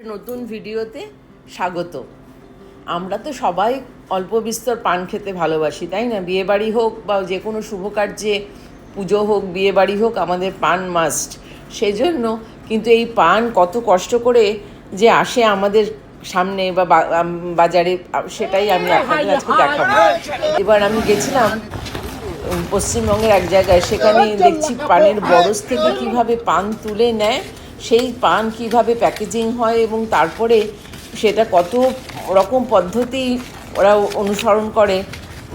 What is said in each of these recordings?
নতুন ভিডিওতে স্বাগত। আমরা তো সবাই অল্প বিস্তর পান খেতে ভালোবাসি তাই না? বিয়ে বাড়ি হোক বা যে কোনো শুভ কার্যে পুজো হোক বিয়ে বাড়ি হোক আমাদের পান মাস্ট। সেই জন্য কিন্তু এই পান কত কষ্ট করে যে আসে আমাদের সামনে বা বা- বাজারে সেটাই আমি আপনাদের আজকে দেখাবো। এবার আমি গেছিলাম পশ্চিমবঙ্গের এক জায়গায় সেখানে দেখছি পানের বরস থেকে কীভাবে পান তুলে নেয় সেই পান কীভাবে প্যাকেজিং হয় এবং তারপরে সেটা কত রকম পদ্ধতি ওরা অনুসরণ করে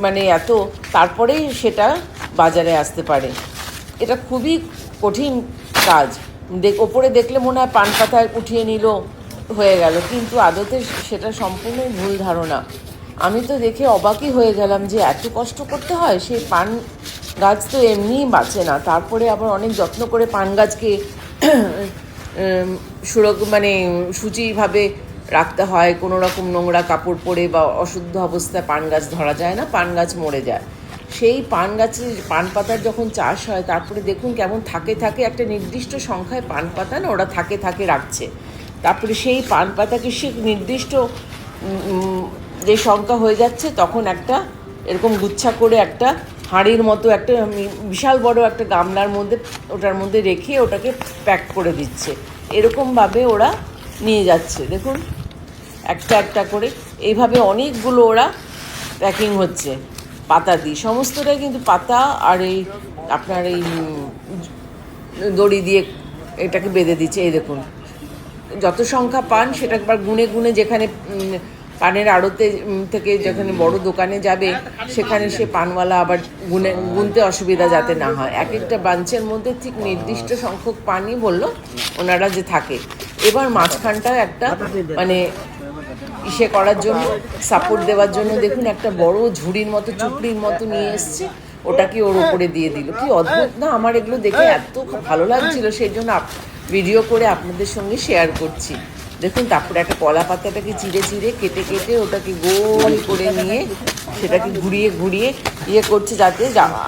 মানে এত, তারপরেই সেটা বাজারে আসতে পারে। এটা খুবই কঠিন কাজ। দেখ ওপরে দেখলে মনে হয় পান পাতায় উঠিয়ে নিল, হয়ে গেল। কিন্তু আদতে সেটা সম্পূর্ণই ভুল ধারণা। আমি তো দেখে অবাকই হয়ে গেলাম যে এত কষ্ট করতে হয় সেই পান গাছ তো এমনিই বাঁচে না। তারপরে আবার অনেক যত্ন করে পান গাছকে সুরক মানে সূচিভাবে রাখতে হয়, কোনো রকম নোংরা কাপড় পরে বা অশুদ্ধ অবস্থায় পান গাছ ধরা যায় না, পান গাছ মরে যায়। সেই পান গাছের পান পাতার যখন চাষ হয়, তারপরে দেখুন কেমন থাকে থাকে একটা নির্দিষ্ট সংখ্যায় পান পাতা না, ওরা থাকে থাকে রাখছে। তারপরে সেই পান পাতাকে সে নির্দিষ্ট যে সংখ্যা হয়ে যাচ্ছে, তখন একটা এরকম গুচ্ছা করে একটা হাঁড়ির মতো একটা বিশাল বড় একটা গামলার মধ্যে, ওটার মধ্যে রেখে ওটাকে প্যাক করে দিচ্ছে। এরকমভাবে ওরা নিয়ে যাচ্ছে। দেখুন, একটা একটা করে। এইভাবে অনেকগুলো ওরা প্যাকিং হচ্ছে, পাতা দিয়ে। সমস্তটাই কিন্তু পাতা আর এই আপনার এই দড়ি দিয়ে এটাকে বেঁধে দিচ্ছে। এই দেখুন, যত সংখ্যা পান সেটা একবার গুনে গুনে যেখানে পানের আড়তে থেকে যেখানে বড় দোকানে যাবে, সেখানে সে পানওয়ালা আবার গুনে, গুনতে অসুবিধা যাতে না হয়। এক একটা বাঞ্চের মধ্যে ঠিক নির্দিষ্ট সংখ্যক পানই বলল ওনারা যে থাকে। এবার মাঝখানটা একটা মানে ইসে করার জন্য সাপোর্ট দেওয়ার জন্য দেখুন একটা বড় ঝুড়ির মতো, চুপড়ির মতো নিয়ে এসছে। ওটাকে ওর উপরে দিয়ে দিল। কি অদ্ভুত না? আমার এগুলো দেখে এত ভালো লাগছিল, সেই জন্য ভিডিও করে আপনাদের সঙ্গে শেয়ার করছি। দেখুন তারপরে একটা কলা পাতাটাকে চিড়ে চিড়ে কেটে কেটে ওটাকে গোল করে নিয়ে সেটাকে ঘুরিয়ে ঘুরিয়ে ইয়ে করছে যাতে যাওয়া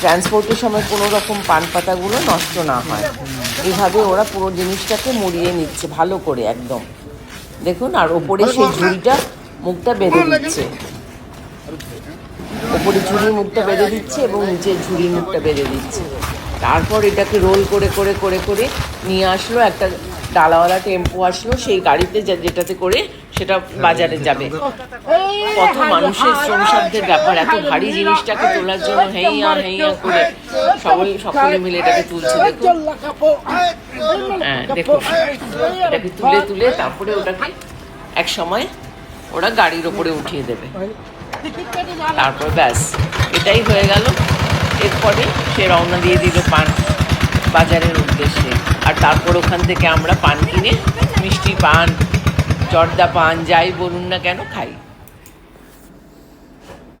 ট্রান্সপোর্টের সময় কোনো রকম পান পাতাগুলো নষ্ট না হয়। এভাবে ওরা পুরো জিনিসটাকে মুড়িয়ে নিচ্ছে, ভালো করে একদম। দেখুন, আর ওপরে সেই ঝুড়িটা মুখটা বেঁধে দিচ্ছে। ওপরে ঝুড়ির মুখটা বেঁধে দিচ্ছে এবং নিচে ঝুড়ি মুখটা বেঁধে দিচ্ছে। তারপর এটাকে রোল করে করে করে করে নিয়ে আসলো একটা ডালাওয়ালা টেম্পো আসলো সেই গাড়িতে যেটাতে করে সেটা বাজারে যাবে। কত মানুষের শ্রমসাধ্যের ব্যাপার এত ভারী জিনিসটাকে তোলার জন্য হেইয়া হেইয়া করে সবাই সকলে মিলে এটাকে তুলছে দেখুন। হ্যাঁ দেখুন। এটাকে তুলে তুলে তারপরে ওটাকে এক সময় ওরা গাড়ির ওপরে উঠিয়ে দেবে। তারপর ব্যাস এটাই হয়ে গেল। এরপরে সে রওনা দিয়ে দিল পান। বাজারের উদ্দেশ্যে। আর তারপর ওখান থেকে আমরা পান কিনে মিষ্টি পান চর্দা পান, যাই বলুন না কেন, খাই।